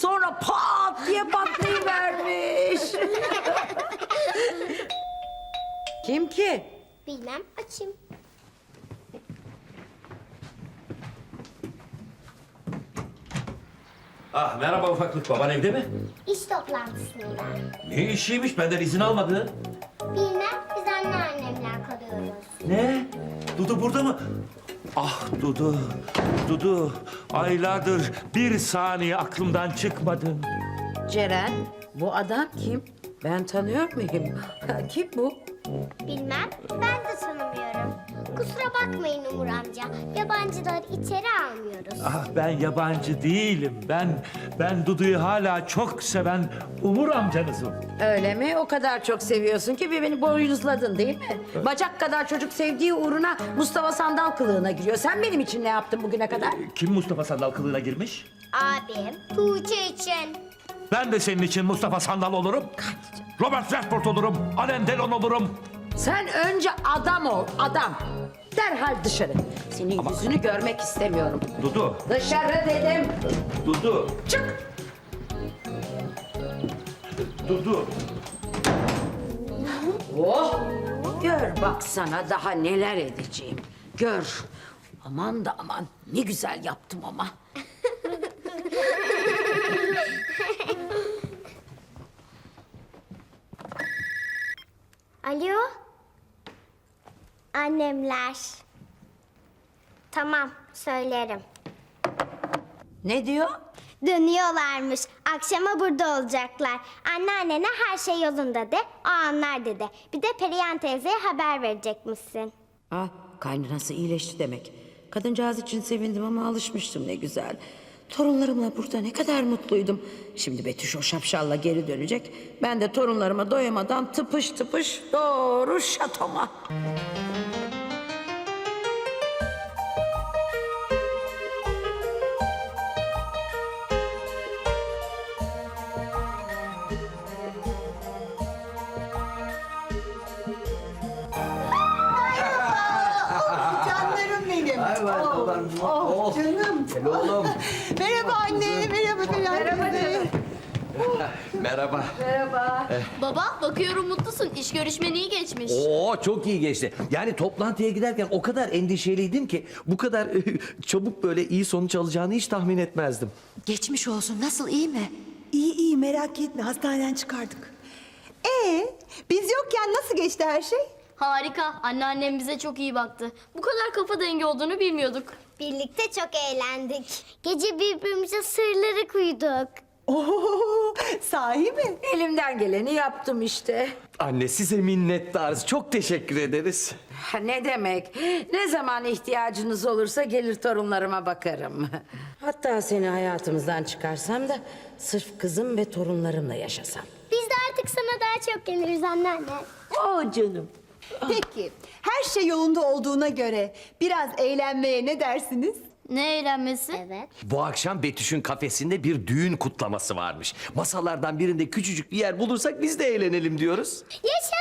Sonra pat diye patlayıvermiş. Kim ki? Bilmem açayım. Ah merhaba ufaklık baban evde mi? İş toplantısında. Ne işiymiş benden izin almadı. Bilmem biz anneannemler kalıyoruz. Ne? Dudu burada mı? Ah Dudu, Dudu aylardır bir saniye aklımdan çıkmadın. Ceren, bu adam kim? Ben tanıyor muyum? kim bu? Bilmem ben de tanımıyorum. Kusura bakmayın Umur amca. Yabancıları içeri almıyoruz. Ah ben yabancı değilim. Ben ben Dudu'yu hala çok seven Umur amcanızım. Öyle mi? O kadar çok seviyorsun ki bir beni boynuzladın değil mi? Bacak kadar çocuk sevdiği uğruna Mustafa Sandal kılığına giriyor. Sen benim için ne yaptın bugüne kadar? Kim Mustafa Sandal kılığına girmiş? Abim Tuğçe için. Ben de senin için Mustafa Sandal olurum. Robert Redford olurum. Alain Delon olurum. Sen önce adam ol, adam. Derhal dışarı. Senin yüzünü görmek istemiyorum. Dudu, Dışarı dedim. Dudu, Çık. Dudu. Oh! Gör bak sana daha neler edeceğim. Gör. Aman da aman ne güzel yaptım ama. Alo? Annemler. Tamam söylerim. Ne diyor? Dönüyorlarmış. Akşama burada olacaklar. Anneannene her şey yolunda de. O anlar dedi. Bir de Perihan teyzeye haber verecekmişsin. Ah kaynanası iyileşti demek. Kadıncağız için sevindim ama alışmıştım ne güzel. Torunlarımla burada ne kadar mutluydum. Şimdi Betüş o şapşalla geri dönecek. Ben de torunlarıma doyamadan tıpış tıpış doğru şatoma. Var baban. Oh, Canım. Gel oğlum. Merhaba anne, merhaba Ferhan teyze. Merhaba. Baba bakıyorum mutlusun. İş görüşmen iyi geçmiş. Oo çok iyi geçti. Yani toplantıya giderken o kadar endişeliydim ki bu kadar çabuk böyle iyi sonuç alacağını hiç tahmin etmezdim. Geçmiş olsun. Nasıl iyi mi? İyi iyi merak etme hastaneden çıkardık. Ee, biz yokken nasıl geçti her şey? Harika. Anneannem bize çok iyi baktı. Bu kadar kafa dengi olduğunu bilmiyorduk. Birlikte çok eğlendik. Gece birbirimize sırları kuyduk. Oo, sahi mi? Elimden geleni yaptım işte. Anne size minnettarız. Çok teşekkür ederiz. Ha, Ne demek? Ne zaman ihtiyacınız olursa gelir torunlarıma bakarım. Hatta seni hayatımızdan çıkarsam da sırf kızım ve torunlarımla yaşasam. Biz de artık sana daha çok geliriz anneanne. O canım. Peki, her şey yolunda olduğuna göre biraz eğlenmeye ne dersiniz? Ne eğlenmesi? Evet. Bu akşam Betüş'ün kafesinde bir düğün kutlaması varmış. Masalardan birinde küçücük bir yer bulursak biz de eğlenelim diyoruz. Yaşasın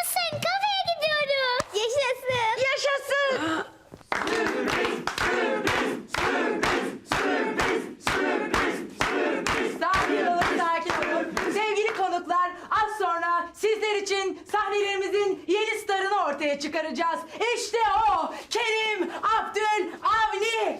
için sahnelerimizin yeni starını ortaya çıkaracağız. İşte o, Kerim Abdül Avni.